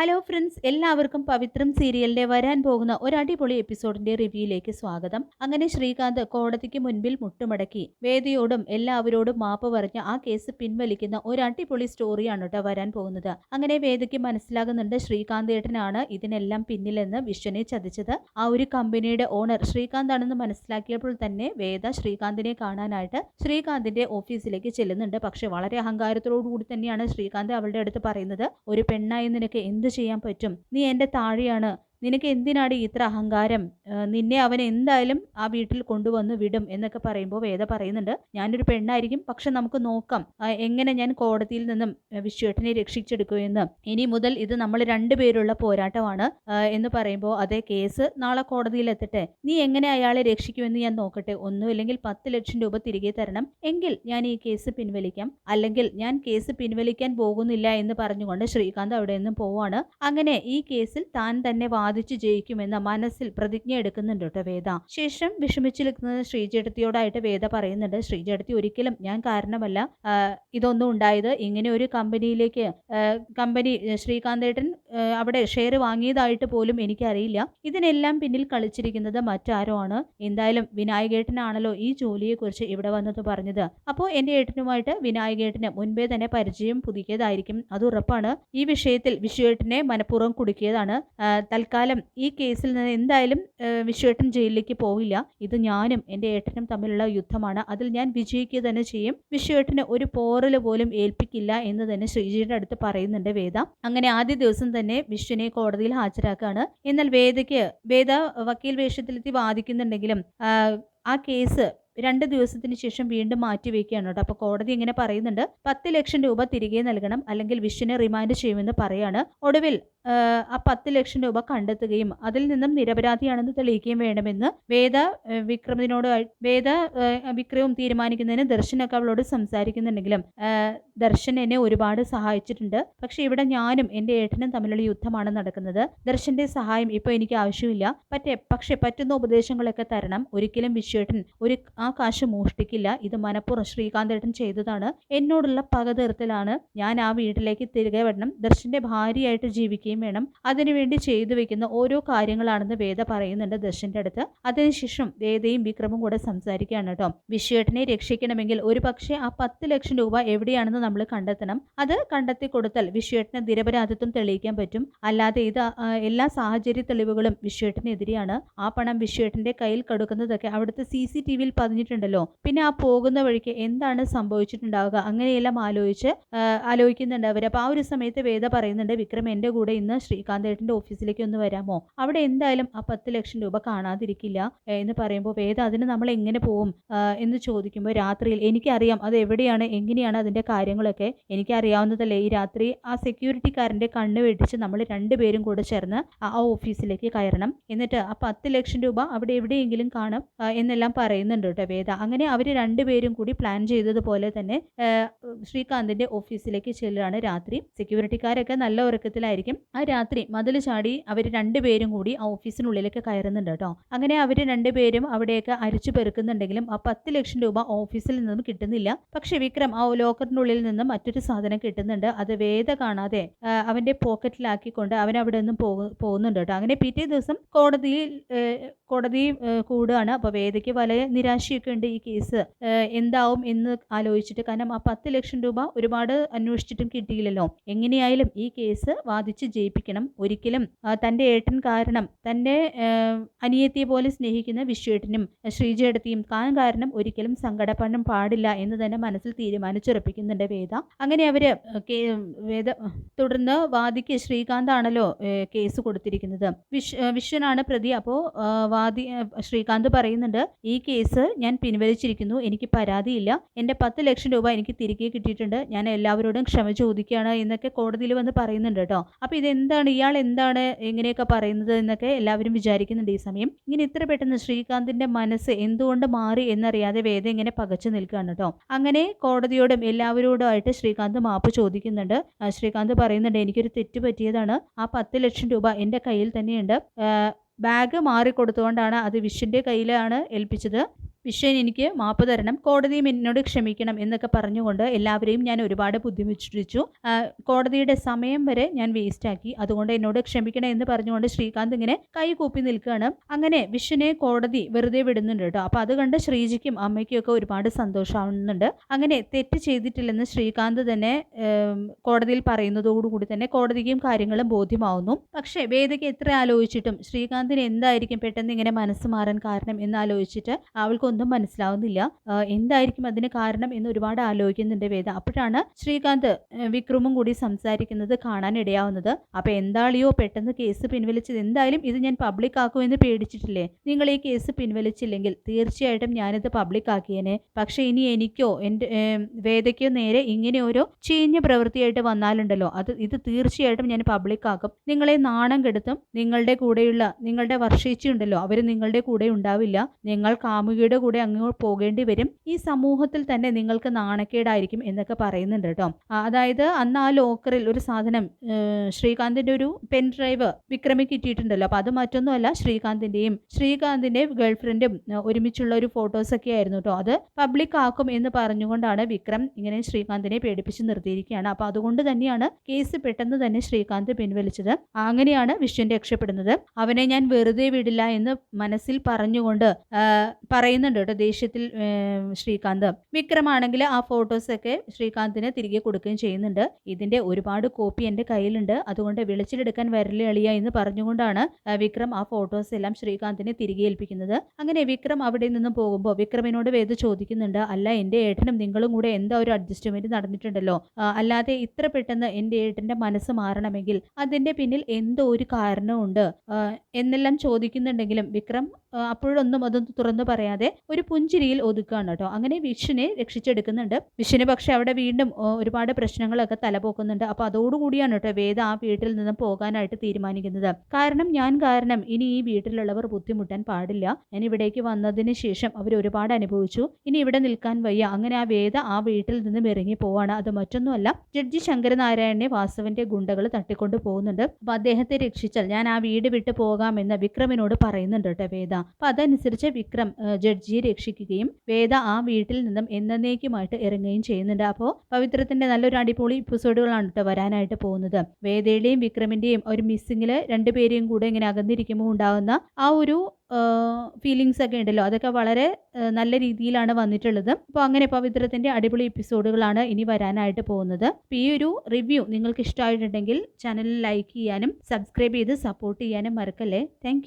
Hello friends എല്ലാവർക്കും പവിത്രം സീരിയലിന്റെ വരാൻ പോകുന്ന ഒരു അടിപൊളി എപ്പിസോഡിന്റെ റിവ്യൂയിലേക്ക് സ്വാഗതം. അങ്ങനെ ശ്രീകാന്ത് കോടതിക്ക് മുൻപിൽ മുട്ടുമടക്കി. വേദിയോടും എല്ലാവരോടും മാപ്പ് പറഞ്ഞ് ആ കേസ് പിൻവലിക്കുന്ന ഒരു അടിപൊളി സ്റ്റോറിയാണ് കേട്ടോ വരാൻ പോകുന്നത്. അങ്ങനെ വേദിക്ക് മനസ്സിലാകുന്നുണ്ട് ശ്രീകാന്ത് ഏട്ടനാണ് ഇതിനെല്ലാം പിന്നിലെന്ന് വിശ്വനെ ചതിച്ചത്. ആ ഒരു കമ്പനിയുടെ ഓണർ ശ്രീകാന്ത് ആണെന്ന് മനസ്സിലാക്കിയപ്പോൾ തന്നെ വേദ ശ്രീകാന്തിനെ കാണാനായിട്ട് ശ്രീകാന്തിന്റെ ഓഫീസിലേക്ക് ചെല്ലുന്നുണ്ട്. പക്ഷെ വളരെ അഹങ്കാരത്തോടു കൂടി തന്നെയാണ് ശ്രീകാന്ത് അവളുടെ അടുത്ത് പറയുന്നത്. ഒരു പെണ്ണായി നിനക്ക് എന്ത് ചെയ്യാൻ പറ്റും. നീ എന്റെ താഴെയാണ്. നിനക്ക് എന്തിനാണ് ഇത്ര അഹങ്കാരം? നിന്നെ അവൻ എന്തായാലും ആ വീട്ടിൽ കൊണ്ടുവന്ന് വിടും എന്നൊക്കെ പറയുമ്പോൾ വേദ പറയുന്നുണ്ട്. ഞാനൊരു പെണ്ണായിരിക്കും പക്ഷെ നമുക്ക് നോക്കാം. എങ്ങനെ ഞാൻ കോടതിയിൽ നിന്നും വിശ്വേട്ടനെ രക്ഷിച്ചെടുക്കുമെന്ന് ഇനി മുതൽ ഇത് നമ്മൾ രണ്ടുപേരുള്ള പോരാട്ടമാണ് എന്ന് പറയുമ്പോൾ അതേ കേസ് നാളെ കോടതിയിൽ എത്തട്ടെ. നീ എങ്ങനെ അയാളെ രക്ഷിക്കുമെന്ന് ഞാൻ നോക്കട്ടെ. ഒന്നുമില്ലെങ്കിൽ പത്ത് ലക്ഷം രൂപ തിരികെ തരണം. എങ്കിൽ ഞാൻ ഈ കേസ് പിൻവലിക്കാം. അല്ലെങ്കിൽ ഞാൻ കേസ് പിൻവലിക്കാൻ പോകുന്നില്ല എന്ന് പറഞ്ഞുകൊണ്ട് ശ്രീകാന്ത് അവിടെ നിന്നും പോവാണ്. അങ്ങനെ ഈ കേസിൽ താൻ തന്നെ വാദിച്ചു ജയിക്കുമെന്ന മനസ്സിൽ പ്രതിജ്ഞ എടുക്കുന്നുണ്ട് കേട്ടോ വേദ. ശേഷം വിഷമിച്ചു നിൽക്കുന്നത് ശ്രീജടത്തിയോടായിട്ട് വേദ പറയുന്നുണ്ട് ശ്രീജടത്തി ഒരിക്കലും ഞാൻ കാരണമല്ല. ഇതൊന്നും ഉണ്ടായത് ഇങ്ങനെ ഒരു കമ്പനിയിലേക്ക് കമ്പനി ശ്രീകാന്തേട്ടൻ അവിടെ ഷെയർ വാങ്ങിയതായിട്ട് പോലും എനിക്കറിയില്ല. ഇതിനെല്ലാം പിന്നിൽ കളിച്ചിരിക്കുന്നത് മറ്റാരോ ആണ്. എന്തായാലും വിനായകേട്ടനാണല്ലോ ഈ ജോലിയെക്കുറിച്ച് ഇവിടെ വന്നത് പറഞ്ഞത്. അപ്പോൾ എന്റെ ഏട്ടനുമായിട്ട് വിനായകേട്ടന് മുൻപേ തന്നെ പരിചയം പുതുക്കിയതായിരിക്കും. അത് ഉറപ്പാണ്. ഈ വിഷയത്തിൽ വിശ്വേട്ടനെ മനഃപൂർവം കുടുക്കിയതാണ്. തൽക്കാലം ഈ കേസിൽ നിന്ന് എന്തായാലും വിശ്വേട്ടൻ ജയിലിലേക്ക് പോവില്ല. ഇത് ഞാനും എന്റെ ഏട്ടനും തമ്മിലുള്ള യുദ്ധമാണ്. അതിൽ ഞാൻ വിജയിക്കുക തന്നെ ചെയ്യും. വിശ്വേട്ടന് ഒരു പോറൽ പോലും ഏൽപ്പിക്കില്ല എന്ന് തന്നെ ശ്രീജിയുടെ അടുത്ത് പറയുന്നുണ്ട് വേദ. അങ്ങനെ ആദ്യ ദിവസം തന്നെ വിശ്വനെ കോടതിയിൽ ഹാജരാക്കുകയാണ് എന്നാൽ വേദയ്ക്ക് വേദ വക്കീൽ വേഷത്തിലെത്തി വാദിക്കുന്നുണ്ടെങ്കിലും ആ കേസ് രണ്ട് ദിവസത്തിന് ശേഷം വീണ്ടും മാറ്റിവെക്കുകയാണ് കേട്ടോ. അപ്പോൾ കോടതി ഇങ്ങനെ പറയുന്നുണ്ട് പത്ത് ലക്ഷം രൂപ തിരികെ നൽകണം അല്ലെങ്കിൽ വിഷുവിനെ റിമാൻഡ് ചെയ്യുമെന്ന് പറയാണ്. ഒടുവിൽ ആ പത്ത് ലക്ഷം രൂപ കണ്ടെത്തുകയും അതിൽ നിന്നും നിരപരാധിയാണെന്ന് തെളിയിക്കുകയും വേണമെന്ന് വേദ വിക്രമിനോട് വേദ വിക്രവും തീരുമാനിക്കുന്നതിന് ദർശനൊക്കെ അവളോട് സംസാരിക്കുന്നുണ്ടെങ്കിലും ദർശൻ എന്നെ ഒരുപാട് സഹായിച്ചിട്ടുണ്ട്. പക്ഷെ ഇവിടെ ഞാനും എന്റെ ഏട്ടനും തമ്മിലുള്ള യുദ്ധമാണ് നടക്കുന്നത്. ദർശന്റെ സഹായം ഇപ്പോൾ എനിക്ക് ആവശ്യമില്ല. പറ്റേ പക്ഷെ പറ്റുന്ന ഉപദേശങ്ങളൊക്കെ തരണം. ഒരിക്കലും വിശ്വേട്ടൻ ഒരു ആ കാശ് മോഷ്ടിക്കില്ല. ഇത് മനപ്പുറം ശ്രീകാന്തേട്ടൻ ചെയ്തതാണ്. എന്നോടുള്ള പക തീർത്തലാണ് ഞാൻ ആ വീട്ടിലേക്ക് തിരികെ വരണം. ദർശന്റെ ഭാര്യയായിട്ട് ജീവിക്കുകയും വേണം. അതിനുവേണ്ടി ചെയ്തു വെക്കുന്ന ഓരോ കാര്യങ്ങളാണെന്ന് വേദ പറയുന്നുണ്ട് ദർശന്റെ അടുത്ത്. അതിനുശേഷം വേദയും വിക്രമും കൂടെ സംസാരിക്കുകയാണ് കേട്ടോ. വിശ്വേട്ടനെ രക്ഷിക്കണമെങ്കിൽ ഒരു പക്ഷേ ആ പത്ത് ലക്ഷം രൂപ എവിടെയാണെന്ന് നമ്മൾ കണ്ടെത്തണം. അത് കണ്ടെത്തി കൊടുത്താൽ വിശ്വേട്ടന് നിരപരാധിത്വം തെളിയിക്കാൻ പറ്റും. അല്ലാതെ ഇത് എല്ലാ സാഹചര്യ തെളിവുകളും വിശ്വേട്ടനെതിരെയാണ്. ആ പണം വിശ്വേട്ടന്റെ കയ്യിൽ കടുക്കുന്നതൊക്കെ അവിടുത്തെ സി സി ടി വിയിൽ പതിഞ്ഞിട്ടുണ്ടല്ലോ പിന്നെ ആ പോകുന്ന വഴിക്ക് എന്താണ് സംഭവിച്ചിട്ടുണ്ടാവുക? അങ്ങനെയെല്ലാം ആലോചിച്ച് ആലോചിക്കുന്നുണ്ട് അവർ അപ്പോൾ ആ ഒരു സമയത്ത് വേദ പറയുന്നുണ്ട് വിക്രം എന്റെ കൂടെ ഇന്ന് ശ്രീകാന്തേട്ടന്റെ ഓഫീസിലേക്ക് ഒന്ന് വരാമോ? അവിടെ എന്തായാലും ആ പത്ത് ലക്ഷം രൂപ കാണാതിരിക്കില്ല. എന്ന് പറയുമ്പോൾ വേദ അതിന് നമ്മൾ എങ്ങനെ പോകും എന്ന് ചോദിക്കുമ്പോൾ രാത്രിയിൽ എനിക്കറിയാം അത് എവിടെയാണ് എങ്ങനെയാണ് അതിന്റെ കാര്യങ്ങളൊക്കെ? എനിക്കറിയാവുന്നതല്ലേ ഈ രാത്രി ആ സെക്യൂരിറ്റിക്കാരന്റെ കണ്ണ് വെടിച്ച് നമ്മൾ രണ്ടുപേരും കൂടെ ചേർന്ന് ആ ഓഫീസിലേക്ക് കയറണം. എന്നിട്ട് ആ പത്ത് ലക്ഷം രൂപ അവിടെ എവിടെയെങ്കിലും കാണും എന്നെല്ലാം പറയുന്നുണ്ട് വേദ. അങ്ങനെ അവർ രണ്ടുപേരും കൂടി പ്ലാൻ ചെയ്തതുപോലെ തന്നെ ശ്രീകാന്തിന്റെ ഓഫീസിലേക്ക് ചെല്ലുകയാണ് രാത്രി. സെക്യൂരിറ്റിക്കാരൊക്കെ നല്ല ഉറക്കത്തിലായിരിക്കും. ആ രാത്രി മതിൽ ചാടി അവർ രണ്ടുപേരും കൂടി ആ ഓഫീസിനുള്ളിലേക്ക് കയറുന്നുണ്ട് കേട്ടോ. അങ്ങനെ അവർ രണ്ടുപേരും അവിടെയൊക്കെ അരിച്ചു പെറുക്കുന്നുണ്ടെങ്കിലും ആ പത്ത് ലക്ഷം രൂപ ഓഫീസിൽ നിന്നും കിട്ടുന്നില്ല. പക്ഷെ വിക്രം ആ ലോക്കറിനുള്ളിൽ നിന്നും മറ്റൊരു സാധനം കിട്ടുന്നുണ്ട്. അത് വേദ കാണാതെ അവന്റെ പോക്കറ്റിലാക്കിക്കൊണ്ട് അവൻ അവിടെ നിന്നും പോകുന്നുണ്ട് കേട്ടോ. അങ്ങനെ പിറ്റേ ദിവസം കോടതിയിൽ കോടതി കൂടുകയാണ്. അപ്പോൾ വേദയ്ക്ക് വലിയ നിരാശയൊക്കെ ഉണ്ട് ഈ കേസ്. എന്താവും എന്ന് ആലോചിച്ചിട്ട് കാരണം ആ പത്ത് ലക്ഷം രൂപ ഒരുപാട് അന്വേഷിച്ചിട്ടും കിട്ടിയില്ലല്ലോ. എങ്ങനെയായാലും ഈ കേസ് വാദിച്ച് ജയിപ്പിക്കണം. ഒരിക്കലും തന്റെ ഏട്ടൻ കാരണം തന്റെ അനിയത്തിയെ പോലെ സ്നേഹിക്കുന്ന വിശ്വേട്ടനും ശ്രീജേടത്തിയും താൻ കാരണം ഒരിക്കലും സങ്കടപ്പെടാൻ പാടില്ല എന്ന് തന്നെ മനസ്സിൽ തീരുമാനിച്ചുറപ്പിക്കുന്നുണ്ട് വേദ. അങ്ങനെ അവർ വേദ തുടർന്ന് വാദിക്ക് ശ്രീകാന്ത് ആണല്ലോ കേസ് കൊടുത്തിരിക്കുന്നത്. വിശ് വിശ്വനാണ് പ്രതി. അപ്പോൾ വാദി ശ്രീകാന്ത് പറയുന്നുണ്ട് ഈ കേസ് ഞാൻ പിൻവലിച്ചിരിക്കുന്നു എനിക്ക് പരാതിയില്ല. എന്റെ പത്ത് ലക്ഷം രൂപ എനിക്ക് തിരികെ കിട്ടിയിട്ടുണ്ട്. ഞാൻ എല്ലാവരോടും ക്ഷമ ചോദിക്കുകയാണ് എന്നൊക്കെ കോടതിയിൽ വന്ന് പറയുന്നുണ്ട് കേട്ടോ. അപ്പോൾ ഇതെന്താണ്? ഇയാൾ എന്താണ് എങ്ങനെയൊക്കെ പറയുന്നത് എന്നൊക്കെ എല്ലാവരും വിചാരിക്കുന്നുണ്ട് ഈ സമയം. ഇങ്ങനെ ഇത്ര പെട്ടെന്ന് ശ്രീകാന്തിന്റെ മനസ്സ് എന്തുകൊണ്ട് മാറി എന്നറിയാതെ വേദ ഇങ്ങനെ പകച്ചു നിൽക്കുകയാണ് കേട്ടോ. അങ്ങനെ കോടതിയോടും എല്ലാവരോടുമായിട്ട് ശ്രീകാന്ത് മാപ്പ് ചോദിക്കുന്നുണ്ട്. ശ്രീകാന്ത് പറയുന്നുണ്ട് എനിക്കൊരു തെറ്റ് പറ്റിയതാണ്. ആ പത്ത് ലക്ഷം രൂപ എന്റെ കയ്യിൽ തന്നെയുണ്ട്. ബാഗ് മാറിക്കൊടുത്തുകൊണ്ടാണ് അത് വിഷിന്റെ കയ്യിലാണ് ഏൽപ്പിച്ചത്. വിശ്വൻ എനിക്ക് മാപ്പ് തരണം. കോടതിയും എന്നോട് ക്ഷമിക്കണം എന്നൊക്കെ പറഞ്ഞുകൊണ്ട് എല്ലാവരെയും ഞാൻ ഒരുപാട് ബുദ്ധിമുട്ടിച്ചു. കോടതിയുടെ സമയം വരെ ഞാൻ വേസ്റ്റാക്കി അതുകൊണ്ട് എന്നോട് ക്ഷമിക്കണം എന്ന് പറഞ്ഞുകൊണ്ട് ശ്രീകാന്ത് ഇങ്ങനെ കൈ കൂപ്പി നിൽക്കുകയാണ്. അങ്ങനെ വിശ്വനെ കോടതി വെറുതെ വിടുന്നുണ്ട് കേട്ടോ. അപ്പോൾ അത് കണ്ട് ശ്രീജിക്കും അമ്മയ്ക്കും ഒക്കെ ഒരുപാട് സന്തോഷമാവുന്നുണ്ട്. അങ്ങനെ തെറ്റ് ചെയ്തിട്ടില്ലെന്ന് ശ്രീകാന്ത് തന്നെ കോടതിയിൽ പറയുന്നതോടുകൂടി തന്നെ കോടതിക്കും കാര്യങ്ങളും ബോധ്യമാവുന്നു. പക്ഷേ വേദയ്ക്ക് എത്ര ആലോചിച്ചിട്ടും ശ്രീകാന്തിന് എന്തായിരിക്കും പെട്ടെന്ന് ഇങ്ങനെ മനസ്സ് മാറാൻ കാരണം എന്ന് ആലോചിച്ചിട്ട് അവൾക്കൊന്നും മനസ്സിലാവുന്നില്ല. എന്തായിരിക്കും അതിന് കാരണം എന്ന് ഒരുപാട് ആലോചിക്കുന്നുണ്ട് വേദ. അപ്പോഴാണ് ശ്രീകാന്ത് വിക്രമും കൂടി സംസാരിക്കുന്നത് കാണാൻ ഇടയാവുന്നത്. അപ്പൊ എന്താളിയോ പെട്ടെന്ന് കേസ് പിൻവലിച്ചത് എന്തായാലും ഇത് ഞാൻ പബ്ലിക് ആക്കുമെന്ന് പേടിച്ചിട്ടില്ലേ? നിങ്ങൾ ഈ കേസ് പിൻവലിച്ചില്ലെങ്കിൽ തീർച്ചയായിട്ടും ഞാനിത് പബ്ലിക് ആക്കിയേനെ. പക്ഷെ ഇനി എനിക്കോ എന്റെ വേദയ്ക്കോ നേരെ ഇങ്ങനെ ഒരു ചീഞ്ഞ പ്രവൃത്തിയായിട്ട് വന്നാലുണ്ടല്ലോ. അത് ഇത് തീർച്ചയായിട്ടും ഞാൻ പബ്ലിക് ആക്കും. നിങ്ങളെ നാണം കെടുത്തും. നിങ്ങളുടെ കൂടെയുള്ള നിങ്ങളുടെ വർഷേച്ചി ഉണ്ടല്ലോ അവർ നിങ്ങളുടെ കൂടെ ഉണ്ടാവില്ല. നിങ്ങൾ കാമുകിയുടെ കൂടെ അങ്ങ് പോകേണ്ടി വരും. ഈ സമൂഹത്തിൽ തന്നെ നിങ്ങൾക്ക് നാണക്കേടായിരിക്കും എന്നൊക്കെ പറയുന്നുണ്ട് കേട്ടോ. അതായത് അന്ന് ആ ലോക്കറിൽ ഒരു സാധനം ശ്രീകാന്തിന്റെ ഒരു പെൻ ഡ്രൈവ് വിക്രമി കിട്ടിയിട്ടുണ്ടല്ലോ. അപ്പൊ അത് മറ്റൊന്നുമല്ല ശ്രീകാന്തിന്റെയും ശ്രീകാന്തിന്റെ ഗേൾഫ്രണ്ടും ഒരുമിച്ചുള്ള ഒരു ഫോട്ടോസ് ഒക്കെ ആയിരുന്നു കേട്ടോ. അത് പബ്ലിക് ആക്കും എന്ന് പറഞ്ഞുകൊണ്ടാണ് വിക്രം ഇങ്ങനെ ശ്രീകാന്തിനെ പേടിപ്പിച്ച് നിർത്തിയിരിക്കുകയാണ്. അപ്പൊ അതുകൊണ്ട് തന്നെയാണ് കേസ് പെട്ടെന്ന് തന്നെ ശ്രീകാന്ത് പിൻവലിച്ചത്. അങ്ങനെയാണ് വിശ്വൻ രക്ഷപ്പെടുന്നത്. അവനെ ഞാൻ വെറുതെ വിടില്ല എന്ന് മനസ്സിൽ പറഞ്ഞുകൊണ്ട് പറയുന്നുണ്ട് കേട്ടോ ദേഷ്യത്തിൽ ശ്രീകാന്ത്. വിക്രമാണെങ്കിൽ ആ ഫോട്ടോസൊക്കെ ശ്രീകാന്തിന് തിരികെ കൊടുക്കുകയും ചെയ്യുന്നുണ്ട്. ഇതിന്റെ ഒരുപാട് കോപ്പി എന്റെ കയ്യിലുണ്ട്. അതുകൊണ്ട് വിളിച്ചിലെടുക്കാൻ വരൽ എളിയ എന്ന് പറഞ്ഞുകൊണ്ടാണ് വിക്രം ആ ഫോട്ടോസ് എല്ലാം ശ്രീകാന്തിനെ തിരികെ ഏൽപ്പിക്കുന്നത്. അങ്ങനെ വിക്രം അവിടെ നിന്നും പോകുമ്പോൾ വിക്രമിനോട് വേദ ചോദിക്കുന്നുണ്ട് അല്ല എന്റെ ഏട്ടനും നിങ്ങളും കൂടെ എന്താ ഒരു അഡ്ജസ്റ്റ്മെന്റ് നടന്നിട്ടുണ്ടല്ലോ? അല്ലാതെ ഇത്ര പെട്ടെന്ന് എന്റെ ഏട്ടന്റെ മനസ്സ് മാറണമെങ്കിൽ അതിന്റെ പിന്നിൽ എന്തോ ഒരു കാരണമുണ്ട് എന്നെല്ലാം ചോദിക്കുന്നുണ്ടെങ്കിലും വിക്രം അപ്പോഴൊന്നും അതൊന്നും തുറന്നു പറയാതെ ഒരു പുഞ്ചിരിയിൽ ഒതുക്കുകയാണ് കേട്ടോ. അങ്ങനെ വിഷുനെ രക്ഷിച്ചെടുക്കുന്നുണ്ട്. വിഷുന് പക്ഷെ അവിടെ വീണ്ടും ഒരുപാട് പ്രശ്നങ്ങളൊക്കെ തലപോക്കുന്നുണ്ട്. അപ്പോൾ അതോടുകൂടിയാണ് കേട്ടോ വേദ ആ വീട്ടിൽ നിന്നും പോകാനായിട്ട് തീരുമാനിക്കുന്നത്. കാരണം ഞാൻ കാരണം ഇനി ഈ വീട്ടിലുള്ളവർ ബുദ്ധിമുട്ടാൻ പാടില്ല. ഞാൻ ഇവിടേക്ക് വന്നതിന് ശേഷം അവർ ഒരുപാട് അനുഭവിച്ചു. ഇനി ഇവിടെ നിൽക്കാൻ വയ്യ. അങ്ങനെ ആ വേദ ആ വീട്ടിൽ നിന്നും ഇറങ്ങി പോവാണ്. അത് മറ്റൊന്നുമല്ല ജഡ്ജി ശങ്കരനാരായണനെ വാസവന്റെ ഗുണ്ടകൾ തട്ടിക്കൊണ്ട് പോകുന്നുണ്ട്. അപ്പൊ അദ്ദേഹത്തെ രക്ഷിച്ചാൽ ഞാൻ ആ വീട് വിട്ടു പോകാമെന്ന് വിക്രമിനോട് പറയുന്നുണ്ട് കേട്ടോ വേദ. അപ്പൊ അതനുസരിച്ച് വിക്രം ജഡ്ജിയെ രക്ഷിക്കുകയും വേദ ആ വീട്ടിൽ നിന്നും എന്നേക്കുമായിട്ട് ഇറങ്ങുകയും ചെയ്യുന്നുണ്ട്. അപ്പോൾ പവിത്രത്തിന്റെ നല്ലൊരു അടിപൊളി എപ്പിസോഡുകളാണ് കേട്ടോ വരാനായിട്ട് പോകുന്നത്. വേദയുടെയും വിക്രമിന്റെയും ഒരു മിസ്സിങ്ങിൽ രണ്ടുപേരെയും കൂടെ ഇങ്ങനെ അകന്നിരിക്കുമ്പോൾ ഉണ്ടാകുന്ന ആ ഒരു ഫീലിങ്സ് ഒക്കെ ഉണ്ടല്ലോ. അതൊക്കെ വളരെ നല്ല രീതിയിലാണ് വന്നിട്ടുള്ളത്. അപ്പോൾ അങ്ങനെ പവിത്രത്തിന്റെ അടിപൊളി എപ്പിസോഡുകളാണ് ഇനി വരാനായിട്ട് പോകുന്നത്. ഈ ഒരു റിവ്യൂ നിങ്ങൾക്ക് ഇഷ്ടമായിട്ടുണ്ടെങ്കിൽ ചാനൽ ലൈക്ക് ചെയ്യാനും സബ്സ്ക്രൈബ് ചെയ്ത് സപ്പോർട്ട് ചെയ്യാനും മറക്കല്ലേ. താങ്ക്